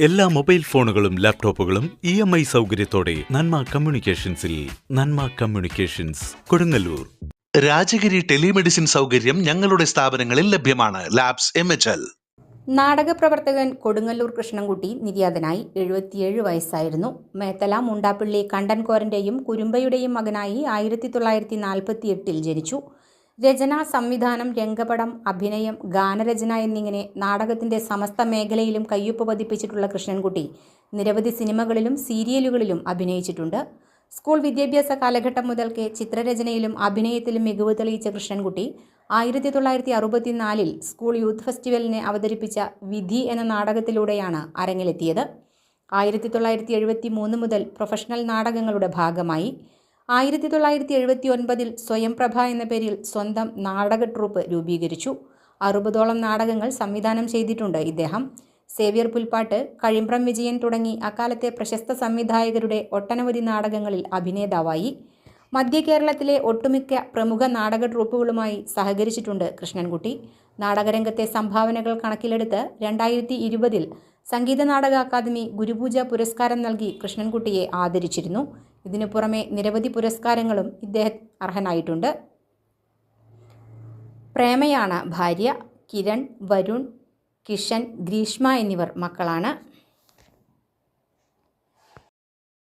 എല്ലാ മൊബൈൽ ഫോണുകളും ലാപ്ടോപ്പുകളും ഇ എം ഐ സൗകര്യത്തോടെ നന്മ കമ്മ്യൂണിക്കേഷൻസിൽ നന്മ കമ്മ്യൂണിക്കേഷൻസ് കൊടുങ്ങല്ലൂർ. രാജഗിരി ടെലിമെഡിസിൻ സൗകര്യം ഞങ്ങളുടെ സ്ഥാപനങ്ങളിൽ ലഭ്യമാണ്. Labs M H L. നാടകപ്രവർത്തകൻ Kodungallur Krishnankutty നിര്യാതനായി എഴുപത്തിയേഴ് വയസ്സായിരുന്നു. മേത്തല മുണ്ടാപ്പിള്ളി കണ്ടൻകോരന്റെയും കുരുമ്പയുടെയും മകനായി ആയിരത്തി തൊള്ളായിരത്തി നാൽപ്പത്തി എട്ടിൽ ജനിച്ചു. രചന സംവിധാനം രംഗപടം അഭിനയം ഗാനരചന എന്നിങ്ങനെ നാടകത്തിന്റെ സമസ്ത മേഖലയിലും കയ്യൊപ്പ് പതിപ്പിച്ചിട്ടുള്ള കൃഷ്ണൻകുട്ടി നിരവധി സിനിമകളിലും സീരിയലുകളിലും അഭിനയിച്ചിട്ടുണ്ട്. സ്കൂൾ വിദ്യാഭ്യാസ കാലഘട്ടം മുതൽക്കേ ചിത്രരചനയിലും അഭിനയത്തിലും മികവ് തെളിയിച്ച കൃഷ്ണൻകുട്ടി ആയിരത്തി തൊള്ളായിരത്തി അറുപത്തിനാലിൽ സ്കൂൾ യൂത്ത് ഫെസ്റ്റിവലിനെ അവതരിപ്പിച്ച വിധി എന്ന നാടകത്തിലൂടെയാണ് അരങ്ങിലെത്തിയത്. ആയിരത്തി തൊള്ളായിരത്തി എഴുപത്തി മൂന്ന് മുതൽ പ്രൊഫഷണൽ നാടകങ്ങളുടെ ഭാഗമായി. ആയിരത്തി തൊള്ളായിരത്തി എഴുപത്തി ഒൻപതിൽ സ്വയംപ്രഭ എന്ന പേരിൽ സ്വന്തം നാടക ട്രൂപ്പ് രൂപീകരിച്ചു. അറുപതോളം നാടകങ്ങൾ സംവിധാനം ചെയ്തിട്ടുണ്ട് ഇദ്ദേഹം. സേവ്യർ പുൽപ്പാട്ട് കഴിമ്പ്രം വിജയൻ തുടങ്ങി അക്കാലത്തെ പ്രശസ്ത സംവിധായകരുടെ ഒട്ടനവധി നാടകങ്ങളിൽ അഭിനേതാവായി. മധ്യ കേരളത്തിലെ ഒട്ടുമിക്ക പ്രമുഖ നാടക ട്രൂപ്പുകളുമായി സഹകരിച്ചിട്ടുണ്ട് കൃഷ്ണൻകുട്ടി. നാടകരംഗത്തെ സംഭാവനകൾ കണക്കിലെടുത്ത് രണ്ടായിരത്തി ഇരുപതിൽ സംഗീത നാടക അക്കാദമി ഗുരുപൂജ പുരസ്കാരം നൽകി കൃഷ്ണൻകുട്ടിയെ ആദരിച്ചിരുന്നു. ഇതിനു പുറമെ നിരവധി പുരസ്കാരങ്ങളും ഇദ്ദേഹം അർഹനായിട്ടുണ്ട്. പ്രേമയാണ് ഭാര്യ കിരൺ വരുൺ കിഷൻ ഗ്രീഷ്മ എന്നിവർ മക്കളാണ്.